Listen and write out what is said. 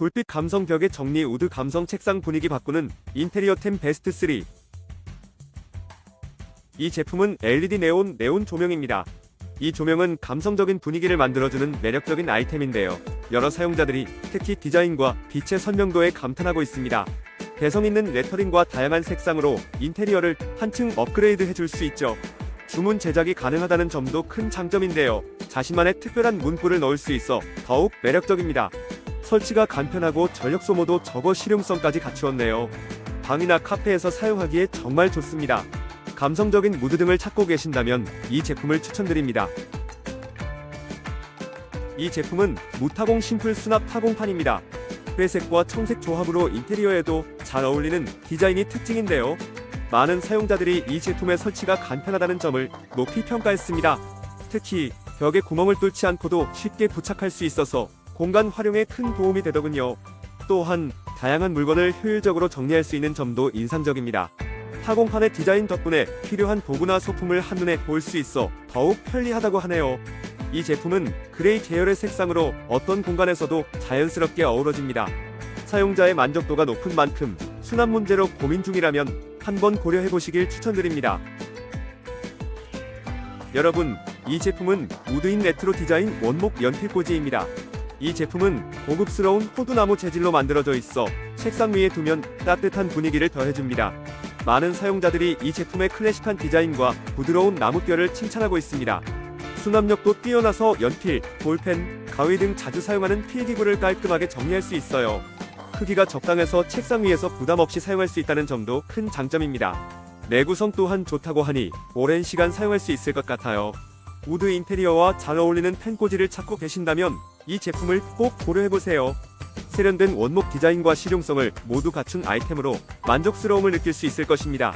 불빛 감성 벽에 정리 우드 감성 책상 분위기 바꾸는 인테리어 템 베스트 3. 이 제품은 LED 네온 네온 조명입니다. 이 조명은 감성적인 분위기를 만들어주는 매력적인 아이템인데요. 여러 사용자들이 특히 디자인과 빛의 선명도에 감탄하고 있습니다. 개성 있는 레터링과 다양한 색상으로 인테리어를 한층 업그레이드 해줄 수 있죠. 주문 제작이 가능하다는 점도 큰 장점인데요. 자신만의 특별한 문구를 넣을 수 있어 더욱 매력적입니다. 설치가 간편하고 전력 소모도 적어 실용성까지 갖추었네요. 방이나 카페에서 사용하기에 정말 좋습니다. 감성적인 무드 등을 찾고 계신다면 이 제품을 추천드립니다. 이 제품은 무타공 심플 수납 타공판입니다. 회색과 청색 조합으로 인테리어에도 잘 어울리는 디자인이 특징인데요. 많은 사용자들이 이 제품의 설치가 간편하다는 점을 높이 평가했습니다. 특히 벽에 구멍을 뚫지 않고도 쉽게 부착할 수 있어서 공간 활용에 큰 도움이 되더군요. 또한 다양한 물건을 효율적으로 정리할 수 있는 점도 인상적입니다. 타공판의 디자인 덕분에 필요한 도구나 소품을 한눈에 볼 수 있어 더욱 편리하다고 하네요. 이 제품은 그레이 계열의 색상으로 어떤 공간에서도 자연스럽게 어우러집니다. 사용자의 만족도가 높은 만큼 수납 문제로 고민 중이라면 한번 고려해 보시길 추천드립니다. 여러분, 이 제품은 우드인 레트로 디자인 원목 연필꽂이입니다. 이 제품은 고급스러운 호두나무 재질로 만들어져 있어 책상 위에 두면 따뜻한 분위기를 더해줍니다. 많은 사용자들이 이 제품의 클래식한 디자인과 부드러운 나무결을 칭찬하고 있습니다. 수납력도 뛰어나서 연필, 볼펜, 가위 등 자주 사용하는 필기구를 깔끔하게 정리할 수 있어요. 크기가 적당해서 책상 위에서 부담 없이 사용할 수 있다는 점도 큰 장점입니다. 내구성 또한 좋다고 하니 오랜 시간 사용할 수 있을 것 같아요. 우드 인테리어와 잘 어울리는 펜꽂이를 찾고 계신다면 이 제품을 꼭 고려해보세요. 세련된 원목 디자인과 실용성을 모두 갖춘 아이템으로 만족스러움을 느낄 수 있을 것입니다.